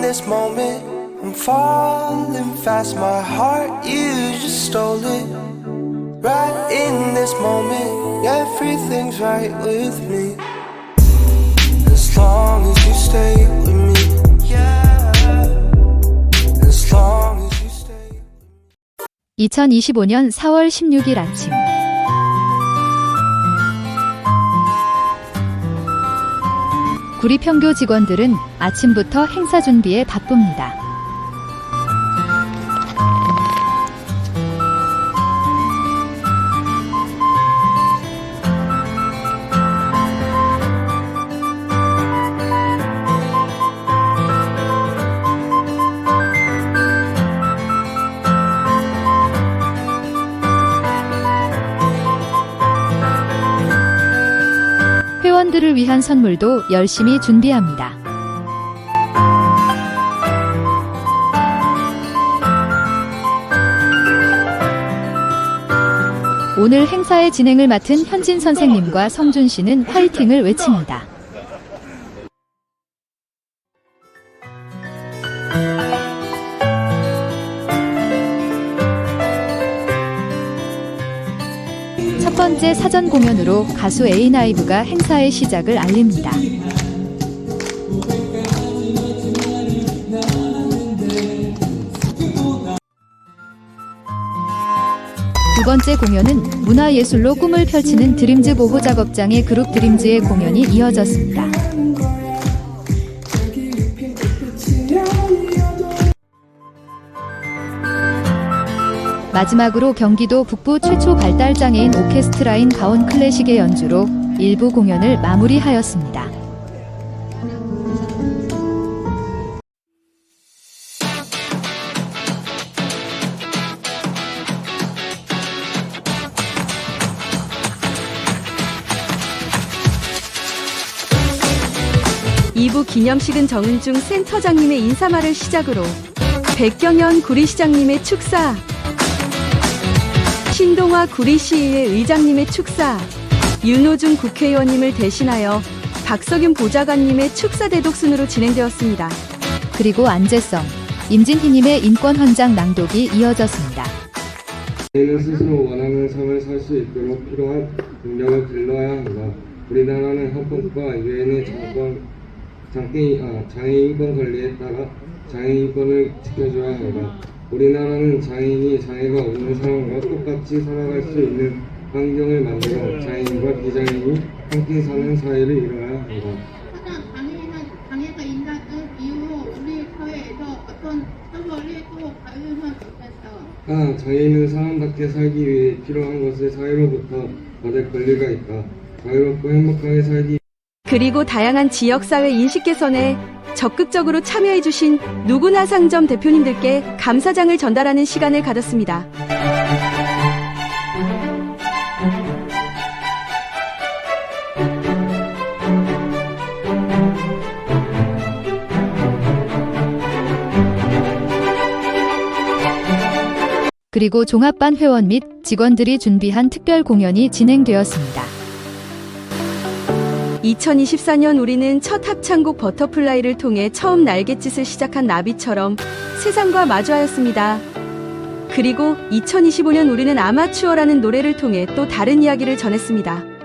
this moment. I'm falling fast, my heart, you just stole it. Right in this moment, everything's right with me. As long as you stay with me, yeah. As long as you stay. 2025년 4월 16일 아침. 구리평교 직원들은 아침부터 행사 준비에 바쁩니다. 회원들을 위한 선물도 열심히 준비합니다. 오늘 행사의 진행을 맡은 현진 선생님과 성준 씨는 화이팅을 외칩니다. 첫 번째 사전 공연으로 가수 에이나이브가 행사의 시작을 알립니다. 두 번째 공연은 문화예술로 꿈을 펼치는 드림즈 보호 작업장의 그룹 드림즈의 공연이 이어졌습니다. 마지막으로 경기도 북부 최초 발달장애인 오케스트라인 가온 클래식의 연주로 일부 공연을 마무리하였습니다. 이부 기념식은 정은중 센터장님의 인사말을 시작으로 백경현 구리시장님의 축사, 신동화 구리시의회 의장님의 축사, 윤호중 국회의원님을 대신하여 박석윤 보좌관님의 축사 대독 순으로 진행되었습니다. 그리고 안재성, 임진희님의 인권 헌장 낭독이 이어졌습니다. 저희는 스스로 원하는 삶을 살 수 있도록 필요한 능력을 길러야 한다. 우리나라는 헌법과 유엔의 장권, 장애인, 아, 장애인권 권리에 따라 장애인권을 지켜줘야 한다. 우리나라는 장애인이 장애가 없는 사람과 똑같이 살아갈 수 있는 환경을 만들어 장애인과 비장애인이 함께 사는 사회를 이뤄야 한다. 가장 장애인은 장애가 인간 이후로 우리 사회에서 어떤 처벌이 또 받으면 좋겠다. 아, 장애인은 사람답게 살기 위해 필요한 것을 사회로부터 받을 권리가 있다. 자유롭고 행복하게 살기 그리고 다양한 지역사회 인식 개선에 적극적으로 참여해주신 누구나 상점 대표님들께 감사장을 전달하는 시간을 가졌습니다. 그리고 종합반 회원 및 직원들이 준비한 특별 공연이 진행되었습니다. 2024년 우리는 첫 합창곡 버터플라이를 통해 처음 날갯짓을 시작한 나비처럼 세상과 마주하였습니다. 그리고 2025년 우리는 아마추어라는 노래를 통해 또 다른 이야기를 전했습니다.